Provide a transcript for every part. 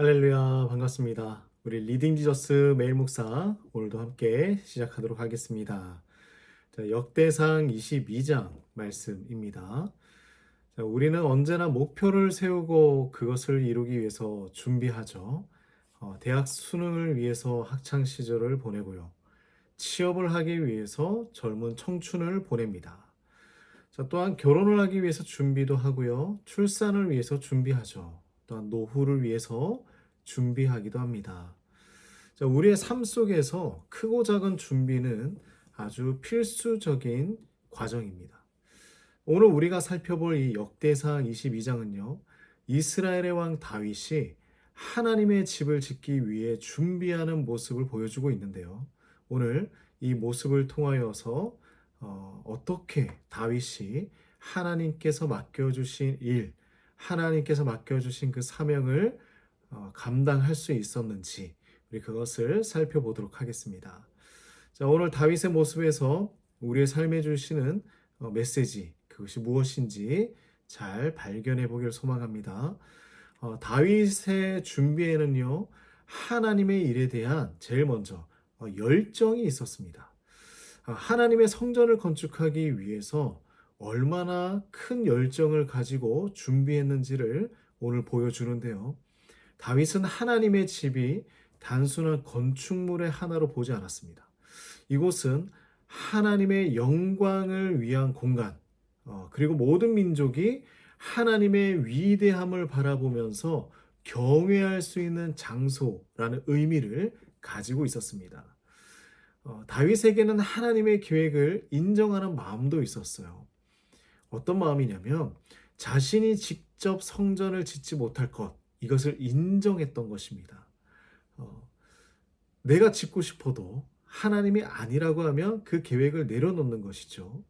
할렐루야 반갑습니다. 우리 리딩 지저스 매일 묵사 오늘도 함께 시작하도록 하겠습니다. 자, 역대상 22장 말씀입니다. 자, 우리는 언제나 목표를 세우고 그것을 이루기 위해서 준비하죠. 어, 대학 수능을 위해서 학창 시절을 보내고요. 취업을 하기 위해서 젊은 청춘을 보냅니다. 자, 또한 결혼을 하기 위해서 준비도 하고요. 출산을 위해서 준비하죠. 또한 노후를 위해서 준비하기도 합니다. 자, 우리의 삶 속에서 크고 작은 준비는 아주 필수적인 과정입니다. 오늘 우리가 살펴볼 이 역대상 22장은요. 이스라엘의 왕 다윗이 하나님의 집을 짓기 위해 준비하는 모습을 보여주고 있는데요. 오늘 이 모습을 통하여서 어, 어떻게 다윗이 하나님께서 맡겨주신 일, 하나님께서 맡겨주신 그 사명을 어, 감당할 수 있었는지 우리 그것을 살펴보도록 하겠습니다. 자, 오늘 다윗의 모습에서 우리의 삶에 주시는 어, 메시지 그것이 무엇인지 잘 발견해 보기를 소망합니다. 어, 다윗의 준비에는요 하나님의 일에 대한 제일 먼저 어, 열정이 있었습니다. 아, 하나님의 성전을 건축하기 위해서 얼마나 큰 열정을 가지고 준비했는지를 오늘 보여주는데요. 다윗은 하나님의 집이 단순한 건축물의 하나로 보지 않았습니다. 이곳은 하나님의 영광을 위한 공간, 어, 그리고 모든 민족이 하나님의 위대함을 바라보면서 경외할 수 있는 장소라는 의미를 가지고 있었습니다. 어, 다윗에게는 하나님의 계획을 인정하는 마음도 있었어요. 어떤 마음이냐면 자신이 직접 성전을 짓지 못할 것, 이것을 인정했던 것입니다. 어, 내가 짓고 싶어도 하나님이 아니라고 하면 그 계획을 내려놓는 것이죠.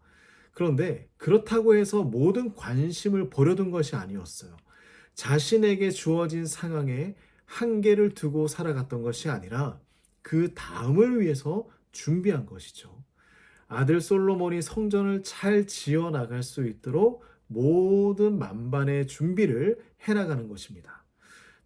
그런데 그렇다고 해서 모든 관심을 버려둔 것이 아니었어요. 자신에게 주어진 상황에 한계를 두고 살아갔던 것이 아니라 그 다음을 위해서 준비한 것이죠. 아들 솔로몬이 성전을 잘 지어 나갈 수 있도록 모든 만반의 준비를 해 나가는 것입니다.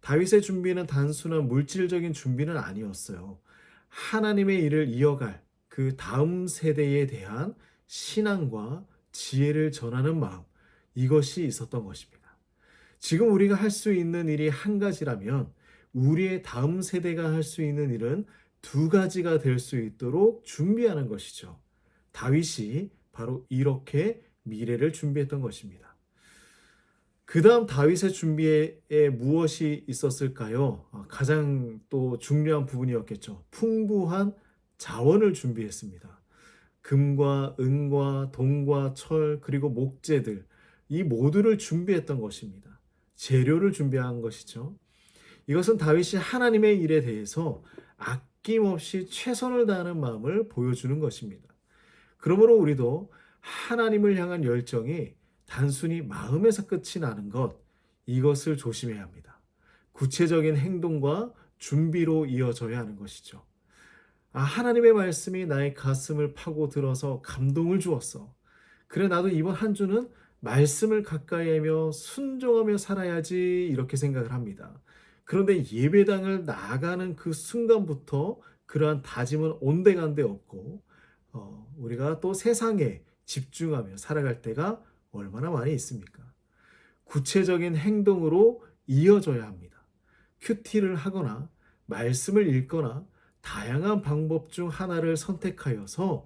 다윗의 준비는 단순한 물질적인 준비는 아니었어요. 하나님의 일을 이어갈 그 다음 세대에 대한 신앙과 지혜를 전하는 마음, 이것이 있었던 것입니다. 지금 우리가 할 수 있는 일이 한 가지라면 우리의 다음 세대가 할 수 있는 일은 두 가지가 될 수 있도록 준비하는 것이죠. 다윗이 바로 이렇게 미래를 준비했던 것입니다. 그 다음 다윗의 준비에 무엇이 있었을까요? 아, 가장 또 중요한 부분이었겠죠. 풍부한 자원을 준비했습니다. 금과 은과 동과 철 그리고 목재들 이 모두를 준비했던 것입니다. 재료를 준비한 것이죠. 이것은 다윗이 하나님의 일에 대해서 아낌없이 최선을 다하는 마음을 보여주는 것입니다. 그러므로 우리도 하나님을 향한 열정이 단순히 마음에서 끝이 나는 것, 이것을 조심해야 합니다. 구체적인 행동과 준비로 이어져야 하는 것이죠. 아, 하나님의 말씀이 나의 가슴을 파고 들어서 감동을 주었어. 그래, 나도 이번 한 주는 말씀을 가까이 하며 순종하며 살아야지, 이렇게 생각을 합니다. 그런데 예배당을 나가는 그 순간부터 그러한 다짐은 온데간데 없고, 어, 우리가 또 세상에 집중하며 살아갈 때가 얼마나 많이 있습니까? 구체적인 행동으로 이어져야 합니다. 큐티를 하거나 말씀을 읽거나 다양한 방법 중 하나를 선택하여서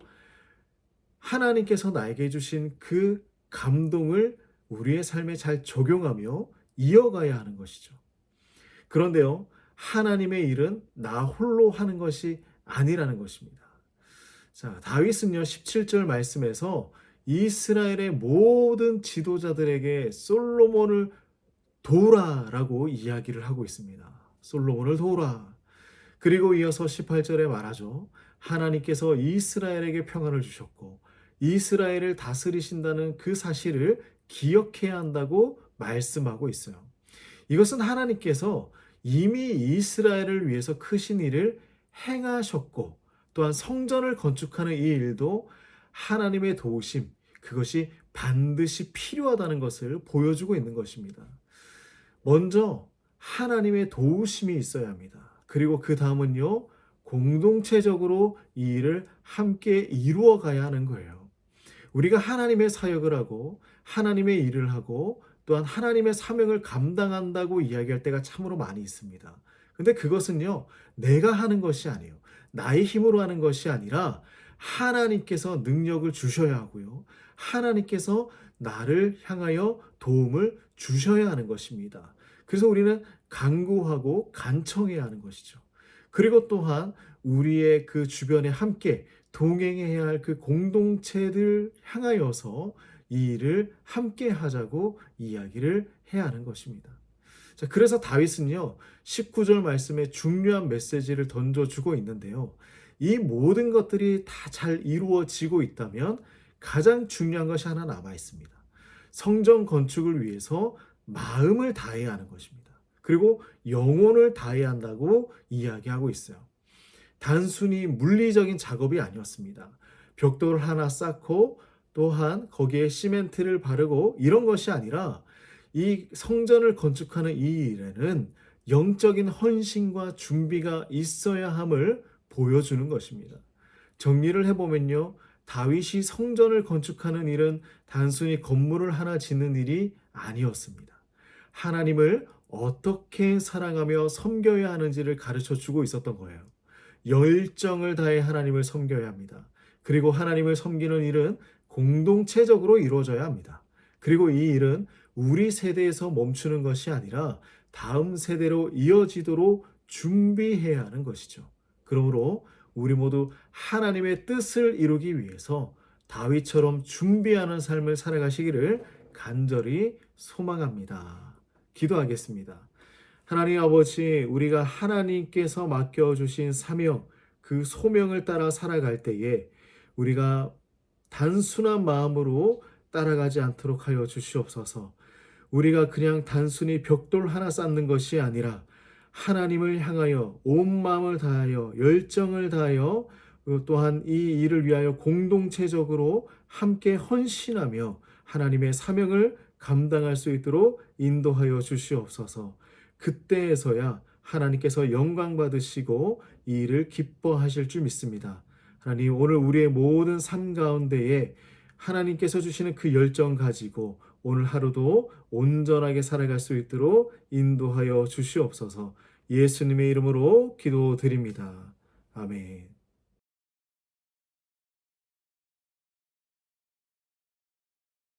하나님께서 나에게 주신 그 감동을 우리의 삶에 잘 적용하며 이어가야 하는 것이죠. 그런데요, 하나님의 일은 나 홀로 하는 것이 아니라는 것입니다. 자, 다윗은요, 17절 말씀에서 이스라엘의 모든 지도자들에게 솔로몬을 도우라라고 이야기를 하고 있습니다. 솔로몬을 도우라. 그리고 이어서 18절에 말하죠. 하나님께서 이스라엘에게 평안을 주셨고 이스라엘을 다스리신다는 그 사실을 기억해야 한다고 말씀하고 있어요. 이것은 하나님께서 이미 이스라엘을 위해서 크신 일을 행하셨고 또한 성전을 건축하는 이 일도 하나님의 도우심, 그것이 반드시 필요하다는 것을 보여주고 있는 것입니다. 먼저 하나님의 도우심이 있어야 합니다. 그리고 그 다음은요, 공동체적으로 이 일을 함께 이루어 가야 하는 거예요. 우리가 하나님의 사역을 하고 하나님의 일을 하고 또한 하나님의 사명을 감당한다고 이야기할 때가 참으로 많이 있습니다. 근데 그것은요, 내가 하는 것이 아니에요. 나의 힘으로 하는 것이 아니라 하나님께서 능력을 주셔야 하고요. 하나님께서 나를 향하여 도움을 주셔야 하는 것입니다. 그래서 우리는 간구하고 간청해야 하는 것이죠. 그리고 또한 우리의 그 주변에 함께 동행해야 할 그 공동체들 향하여서 이 일을 함께 하자고 이야기를 해야 하는 것입니다. 자, 그래서 다윗은요, 19절 말씀에 중요한 메시지를 던져주고 있는데요. 이 모든 것들이 다 잘 이루어지고 있다면 가장 중요한 것이 하나 남아 있습니다. 성전 건축을 위해서 마음을 다해야 하는 것입니다. 그리고 영혼을 다해야 한다고 이야기하고 있어요. 단순히 물리적인 작업이 아니었습니다. 벽돌 하나 쌓고 또한 거기에 시멘트를 바르고 이런 것이 아니라 이 성전을 건축하는 이 일에는 영적인 헌신과 준비가 있어야 함을 보여주는 것입니다. 정리를 해보면요. 다윗이 성전을 건축하는 일은 단순히 건물을 하나 짓는 일이 아니었습니다. 하나님을 어떻게 사랑하며 섬겨야 하는지를 가르쳐 주고 있었던 거예요. 열정을 다해 하나님을 섬겨야 합니다. 그리고 하나님을 섬기는 일은 공동체적으로 이루어져야 합니다. 그리고 이 일은 우리 세대에서 멈추는 것이 아니라 다음 세대로 이어지도록 준비해야 하는 것이죠. 그러므로 우리 모두 하나님의 뜻을 이루기 위해서 다윗처럼 준비하는 삶을 살아가시기를 간절히 소망합니다. 기도하겠습니다. 하나님 아버지, 우리가 하나님께서 맡겨주신 사명, 그 소명을 따라 살아갈 때에 우리가 단순한 마음으로 따라가지 않도록 하여 주시옵소서. 우리가 그냥 단순히 벽돌 하나 쌓는 것이 아니라 하나님을 향하여 온 마음을 다하여 열정을 다하여 또한 이 일을 위하여 공동체적으로 함께 헌신하며 하나님의 사명을 감당할 수 있도록 인도하여 주시옵소서. 그때에서야 하나님께서 영광 받으시고 이 일을 기뻐하실 줄 믿습니다. 하나님 오늘 우리의 모든 삶 가운데에 하나님께서 주시는 그 열정 가지고 오늘 하루도 온전하게 살아갈 수 있도록 인도하여 주시옵소서. 예수님의 이름으로 기도드립니다. 아멘.